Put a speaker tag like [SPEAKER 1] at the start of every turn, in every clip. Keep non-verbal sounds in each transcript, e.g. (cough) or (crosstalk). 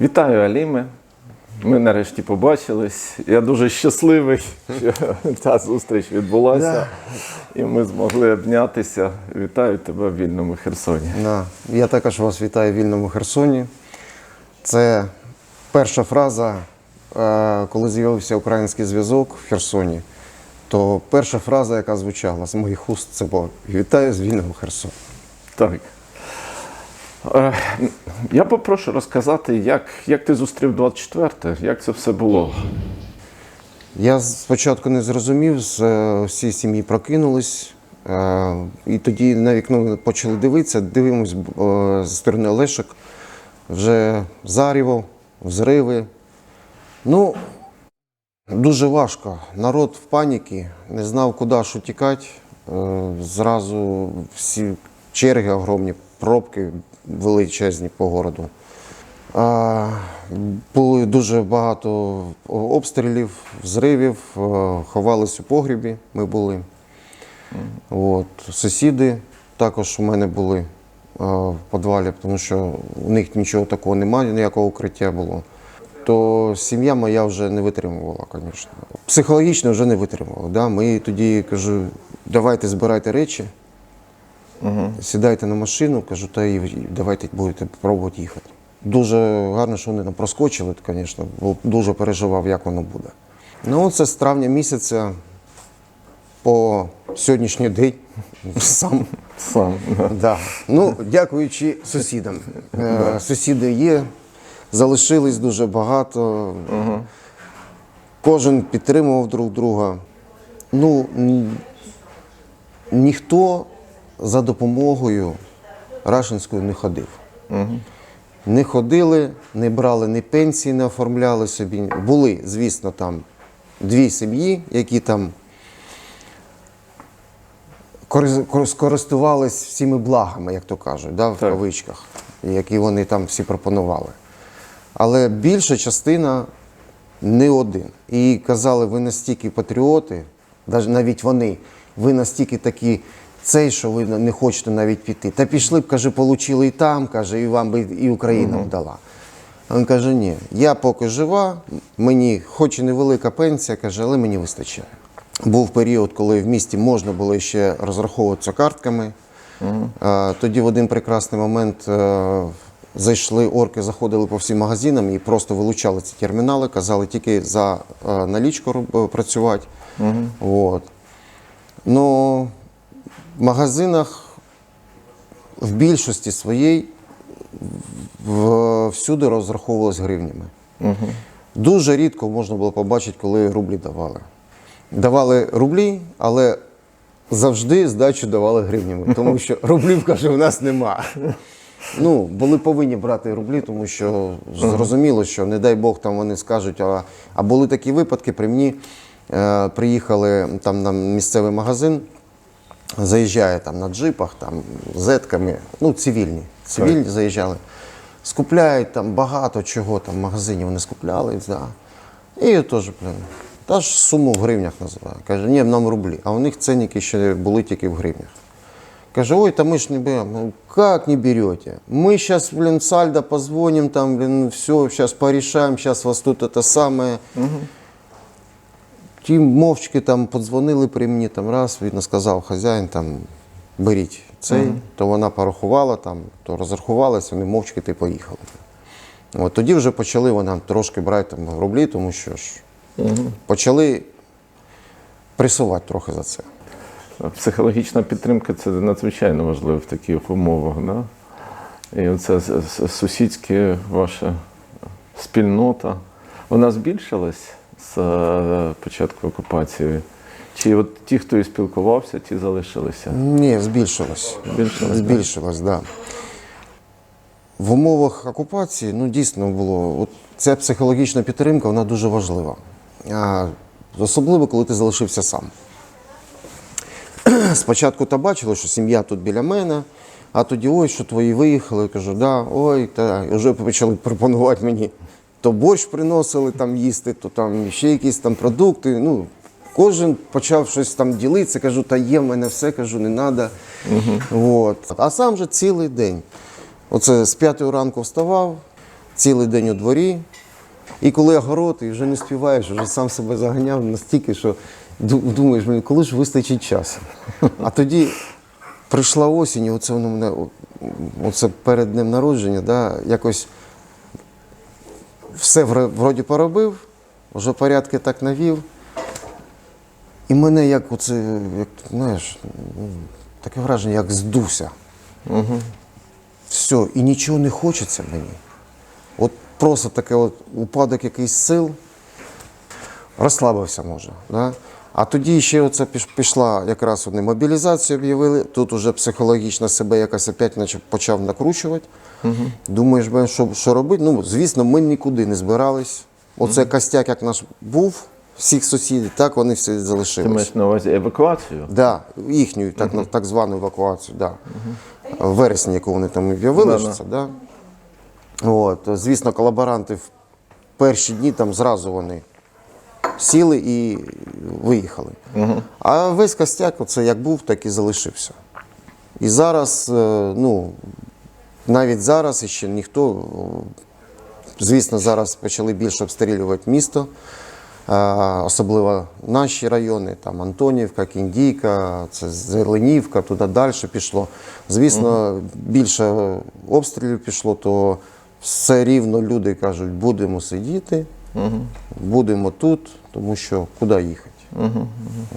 [SPEAKER 1] Вітаю, Аліме. Ми нарешті побачились. Я дуже щасливий, що ця зустріч відбулася, і ми змогли обнятися. Вітаю тебе в вільному Херсоні.
[SPEAKER 2] Да. Я також вас вітаю в вільному Херсоні. Це перша фраза, е, коли з'явився український зв'язок в Херсоні. То перша фраза, яка звучала з моїх уст, це була Вітаю з вільного Херсону.
[SPEAKER 1] Так. Е, Я попрошу розказати, як, як ти зустрів 24, те як це все було.
[SPEAKER 2] Я спочатку не зрозумів, з е, сім'ї прокинулись. е, І тоді на вікно почали дивитися, дивимось зі сторони Олешок. Вже заріво, взриви. Ну, дуже важко. Народ в паніці, не знав, куди аж утікати. Зразу всі черги огромні, пробки величезні по городу. А, Було дуже багато обстрілів, взривів, е, ховались у погрібі. Ми були. От. Сусіди також у мене були е, в підвалі, тому що у них нічого такого немає, ніякого укриття було. То сім'я моя вже не витримувала, звісно. Психологічно вже не витримувала. Да? Ми тоді кажу, давайте збирайте речі, сідайте на машину, кажу, та і давайте будете пробувати їхати. Дуже гарно, що вони нам проскочили, звісно, бо дуже переживав, як воно буде. Ну, це з травня місяця по сьогоднішній день сам.
[SPEAKER 1] Сам. да.
[SPEAKER 2] Да. Ну, дякуючи сусідам. Е, Сусіди є, залишились дуже багато. Кожен підтримував друг друга. Ну, ніхто за допомогою Рашинської не ходив. Не ходили, не брали ні пенсії, не оформляли собі. Були, звісно, там дві сім'ї, які там кори- скористувались всіми благами, як то кажуть, да, в
[SPEAKER 1] Так.
[SPEAKER 2] кавичках, які вони там всі пропонували. Але більша частина не один. І казали, ви настільки патріоти, навіть вони, ви настільки такі цей, що ви не хочете навіть піти. Та пішли б, каже, получили і там, каже, і вам би і Україна б дала. А він каже, ні, я поки жива, мені хоч і невелика пенсія, каже, але мені вистачає. Був період, коли в місті можна було ще розраховуватися картками. А, Тоді в один прекрасний момент е, зайшли орки, заходили по всім магазинам і просто вилучали ці термінали, казали тільки за е, налічку е, працювати. От. Ну, в магазинах в більшості своїй всюди розраховувалися гривнями. Дуже рідко можна було побачити, коли рублі давали. Давали рублі, але завжди здачу давали гривнями, тому що (laughs) рублів, каже, у нас нема. Ну, були повинні брати рублі, тому що зрозуміло, що не дай Бог там вони скажуть. А, а були такі випадки при мені. Е, приїхали там на місцевий магазин, заїжджає там на джипах, там зетками, ну цивільні. Цивільні заїжджали. Скупляють там багато чого там в магазині вони скупляли. Да. І теж, блин, та ж суму в гривнях називає. Каже, ні, нам рублі. А у них ценники ще були тільки в гривнях. Каже, ой, та мы ж не берем. Ну, как не берете? Мы сейчас, блин, сальдо позвоним, там, блин, все, сейчас порешаем, сейчас вас тут это самое. Ті мовчки там подзвонили при мені, там раз, видно, сказав хазяїн, там, беріть цей, то вона порахувала, там, то розрахувалась, вони мовчки ти поїхали. От тоді вже почали вони трошки брати там, рублі, тому що ж почали пресувати трохи за це.
[SPEAKER 1] Психологічна підтримка це надзвичайно важливо в таких умовах. Да? І оце с- сусідська ваша спільнота, вона збільшилась з е, початку окупації? Чи от ті, хто і спілкувався, ті залишилися?
[SPEAKER 2] Ні, збільшилось.
[SPEAKER 1] Збільшилось,
[SPEAKER 2] Збільшилось, да. В умовах окупації ну, дійсно було. От ця психологічна підтримка вона дуже важлива. А, особливо, коли ти залишився сам. (clears throat) Спочатку та бачили, що сім'я тут біля мене, а тоді ой, що твої виїхали. Я кажу, да, ой, та І вже почали пропонувати мені. То борщ приносили там їсти, то там ще якісь там продукти. Ну, кожен почав щось там ділитися, кажу, та є в мене все, кажу, не треба. От. А сам же цілий день. Оце з п'ятої ранку вставав, цілий день у дворі. І коли огород, і вже не співаєш, вже сам себе заганяв настільки, що думаєш, коли ж вистачить часу. А тоді прийшла осінь, і оце воно мене, оце перед днем народження, да, якось все вроді поробив, вже порядки так навів. І мене як оце, як, знаєш, таке враження, як здувся. Все, і нічого не хочеться мені. От просто таке от упадок якийсь сил, розслабився може. Да? А тоді ще оце піш- пішла якраз вони мобілізацію об'явили. Тут уже психологічно себе якось опять наче почав накручувати. Думаєш, блин, що, що робити? Ну, звісно, ми нікуди не збирались. Оце костяк, як наш був, всіх сусідів, так вони всі
[SPEAKER 1] Ти
[SPEAKER 2] залишились.
[SPEAKER 1] маєш на увазі евакуацію?
[SPEAKER 2] Да, їхню так, uh так звану евакуацію, да. в вересні, яку вони там об'явили. Що це, да. От, звісно, колаборанти в перші дні там зразу вони сіли і виїхали. А весь костяк, оце як був, так і залишився. І зараз, е, ну, навіть зараз ще ніхто, звісно, зараз почали більше обстрілювати місто. Особливо наші райони, там Антонівка, Кіндійка, це Зеленівка, туди далі пішло. Звісно, більше обстрілів пішло, то все рівно люди кажуть, будемо сидіти, будемо тут, тому що куди їхати.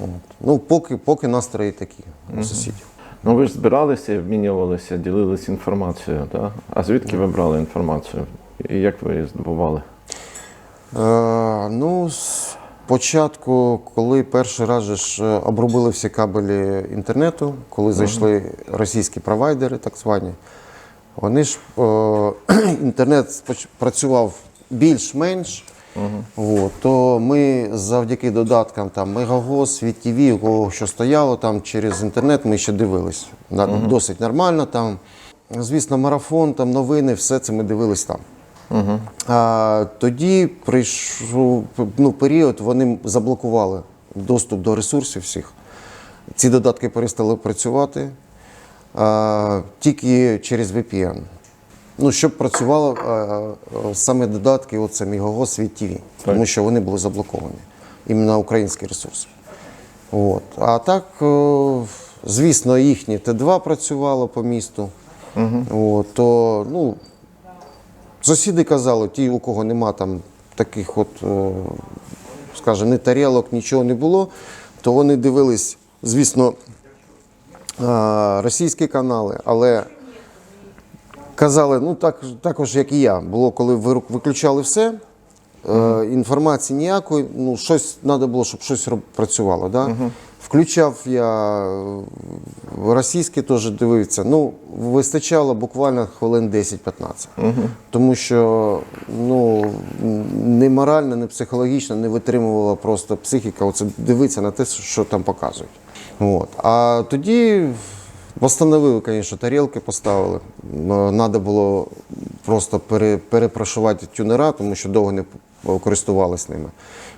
[SPEAKER 2] От. Ну, поки, поки настрої такі у сусідів.
[SPEAKER 1] Ну ви ж збиралися, обмінювалися, ділилися інформацією, так? А звідки ви брали інформацію? І як ви її здобували?
[SPEAKER 2] Е, ну, спочатку, коли перший раз ж е, обробили всі кабелі інтернету, коли зайшли російські провайдери, так звані, вони ж е, (clears throat) інтернет працював більш-менш. От, то ми завдяки додаткам там Мегагос, VTV, у кого що стояло там через інтернет, ми ще дивились. На- Досить нормально там. Звісно, марафон, там новини, все це ми дивились там. А, тоді прийшов ну, період, вони заблокували доступ до ресурсів всіх. Ці додатки перестали працювати а, тільки через VPN. Ну, щоб працювало а, а, саме додатки, оце Мігого Світ ТВ, тому що вони були заблоковані. Іменно українські ресурси. От. А так, о, звісно, їхнє Т2 працювало по місту. От, то, ну, Сусіди казали, ті, у кого нема там таких, от, е, скажімо, ні тарілок, нічого не було, то вони дивились, звісно, е, російські канали, але казали, ну так, також, як і я, було, коли ви- виключали все, е, інформації ніякої, ну, щось треба було, щоб щось працювало. Да? Включав я е, російський теж дивився. Ну, вистачало буквально хвилин 10-15. Тому що ну, не морально, не психологічно не витримувала просто психіка оце дивитися на те, що там показують. От. А тоді Восстановили, звісно, тарілки поставили. Треба було просто пере, перепрошувати тюнера, тому що довго не користувалися ними.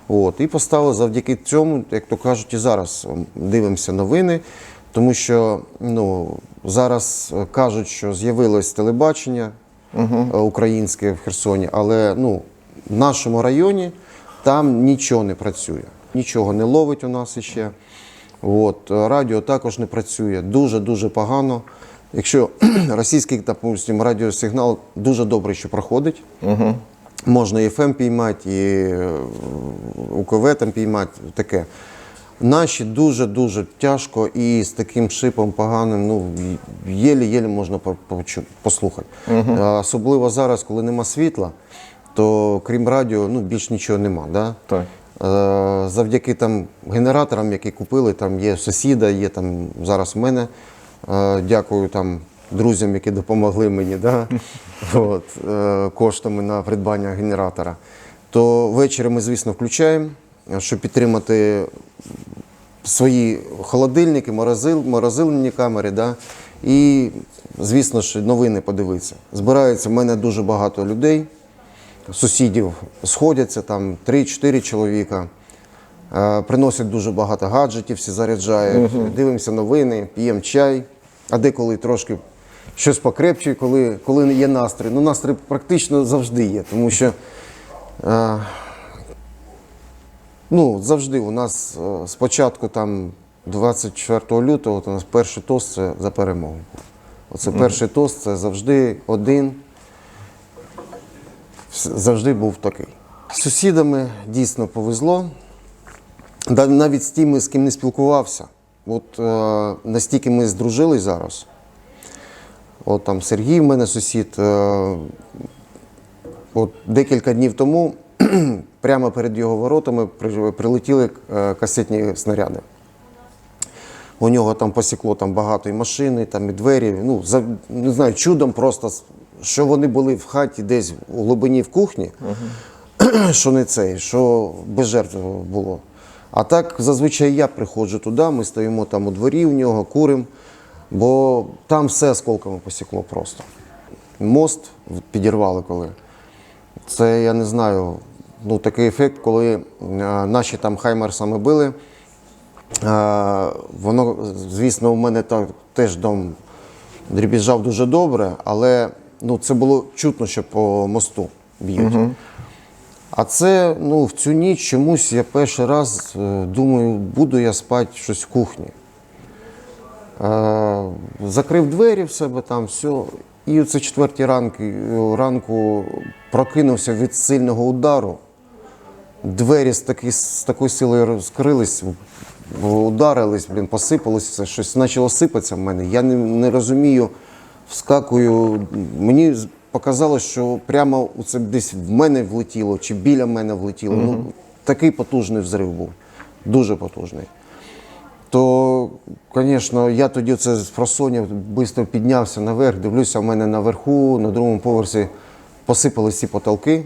[SPEAKER 2] От. І поставили завдяки цьому, як то кажуть, і зараз дивимося новини, тому що ну, зараз е, кажуть, що з'явилось телебачення е, українське в Херсоні, але ну, в нашому районі там нічого не працює. Нічого не ловить у нас іще. От, е, радіо також не працює дуже-дуже погано. Якщо (clears throat) російський, допустим, радіосигнал дуже добре що проходить, можна і FM піймати, і е, УКВ там піймати, таке. Наші дуже-дуже тяжко і з таким шипом поганим, ну, єлі-єлі можна послухати. А Особливо зараз, коли нема світла, то крім радіо, ну, більш нічого нема. Да?
[SPEAKER 1] Так.
[SPEAKER 2] Е, Завдяки там генераторам, які купили, там є сусіда, є там зараз в мене. Е, Дякую там друзям, які допомогли мені да? (laughs) От, е, коштами на придбання генератора. То ввечері ми, звісно, включаємо, щоб підтримати свої холодильники, морозил, морозильні камери. Да? І, звісно ж, новини подивитися. Збирається в мене дуже багато людей сусідів сходяться, там 3-4 чоловіка. Е, Приносять дуже багато гаджетів, всі заряджають, дивимося новини, п'ємо чай, а деколи трошки щось покрепче, коли, коли є настрій. Ну, настрій практично завжди є, тому що е, ну, завжди у нас е, спочатку там 24 лютого, у нас перший тост це за перемогу. Оце перший тост це завжди один. Завжди був такий. З сусідами дійсно повезло. Навіть з тими, з ким не спілкувався. От е, настільки ми здружились зараз. От там Сергій в мене сусід. Е, от декілька днів тому (clears throat) прямо перед його воротами прилетіли е, касетні снаряди. У нього там посікло там багато і машини, там і двері. Ну, за, не знаю, чудом просто, що вони були в хаті десь у глибині в кухні, (clears throat) що не цей, що без жертв було. А так зазвичай я приходжу туди, ми стоїмо там у дворі у нього, куримо, бо там все осколками посікло просто. Мост підірвали коли. Це я не знаю, ну такий ефект, коли е, наші там хаймерсами били. Е, Воно, звісно, у мене так, теж дом дрібіжав дуже добре, але ну, це було чутно, що по мосту б'ють. А це ну, в цю ніч чомусь я перший раз е, думаю, буду я спати щось в кухні. Е, закрив двері в себе там, все. І оце четвертій ранки, ранку прокинувся від сильного удару. Двері з, таки, з такою силою розкрились, ударились, блін, посипалось щось почало сипатися в мене. Я не, не розумію, вскакую. Мені показалось, що прямо це десь в мене влетіло чи біля мене влетіло. Ну, такий потужний взрив був, дуже потужний. То, звісно, я тоді це з просоння швидко піднявся наверх, дивлюся, в мене наверху, на другому поверсі посипались ці потолки.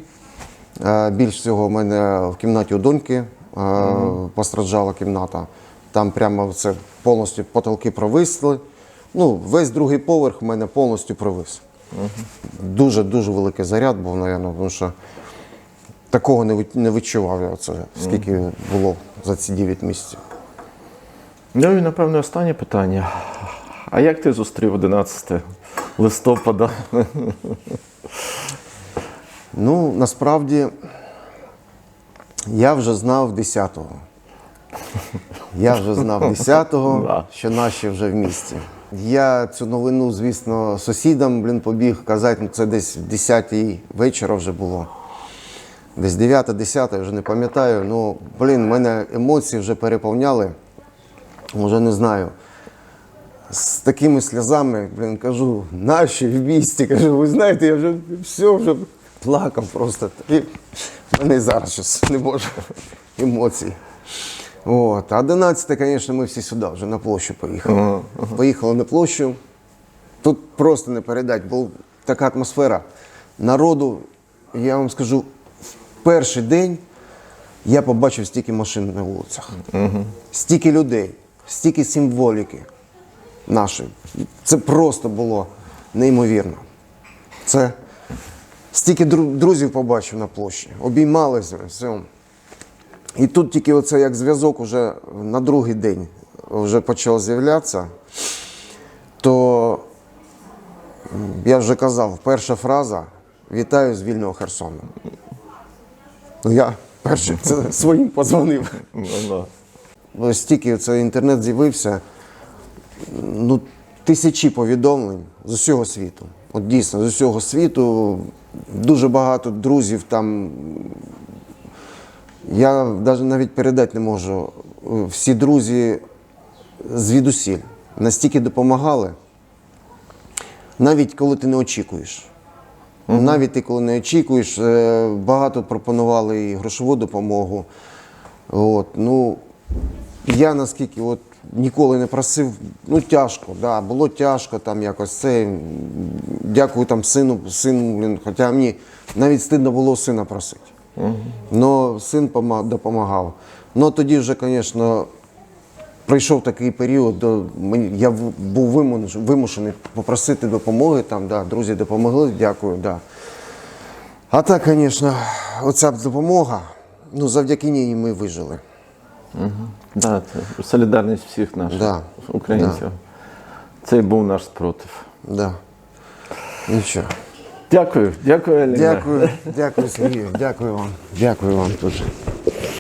[SPEAKER 2] Е, Більш всього, в мене в кімнаті у доньки е, постраждала кімната. Там прямо це повністю потолки провисли. Ну, весь другий поверх в мене повністю провис. Дуже дуже великий заряд був, напевно, тому що такого не не відчував я це, скільки було за ці 9 місяців.
[SPEAKER 1] Ну і напевно останнє питання. А як ти зустрів 11 листопада?
[SPEAKER 2] Ну, насправді, я вже знав 10-го. Я вже знав (laughs) 10-го, що наші вже в місті. Я цю новину, звісно, сусідам блін, побіг казати, ну це десь в 10-й вечора вже було. Десь 9-10, я вже не пам'ятаю. Ну, блін, мене емоції вже переповняли. Вже не знаю. З такими сльозами, блін, кажу, наші в місті, кажу, ви знаєте, я вже все вже плакав просто. І мене зараз щось не можу емоцій. От. А 11, звісно, ми всі сюди вже на площу поїхали. Поїхали на площу. Тут просто не передать, була така атмосфера. Народу, я вам скажу, в перший день я побачив стільки машин на вулицях, стільки людей, стільки символіки нашої. Це просто було неймовірно. Це стільки друзів побачив на площі, обіймалися, все. І тут тільки оце як зв'язок уже на другий день вже почав з'являтися, то я вже казав, перша фраза вітаю з вільного Херсону. Ну я перший це (laughs) своїм позвонив.
[SPEAKER 1] Ну, да.
[SPEAKER 2] Ось тільки це інтернет з'явився, ну, тисячі повідомлень з усього світу. От дійсно, з усього світу дуже багато друзів там. Я навіть навіть передати не можу. Всі друзі звідусіль настільки допомагали, навіть коли ти не очікуєш. Навіть ти коли не очікуєш, е, багато пропонували і грошову допомогу. От, ну, я наскільки от ніколи не просив, ну тяжко, да, було тяжко там якось це. Дякую там сину, сину, блін, хоча мені навіть стидно було сина просити. Но син допомагав. Ну тоді вже, звісно, прийшов такий період, до я був вимушений попросити допомоги. Там, да, друзі допомогли, дякую. Да. А так, звісно, оця допомога, ну завдяки ній ми вижили.
[SPEAKER 1] Да, це солідарність всіх наших
[SPEAKER 2] Да,
[SPEAKER 1] українців. Це і був наш спротив.
[SPEAKER 2] Да. Нічого.
[SPEAKER 1] Дякую, дякую, Еліна.
[SPEAKER 2] Дякую, дякую, Сергію. Дякую вам. Дякую вам дуже.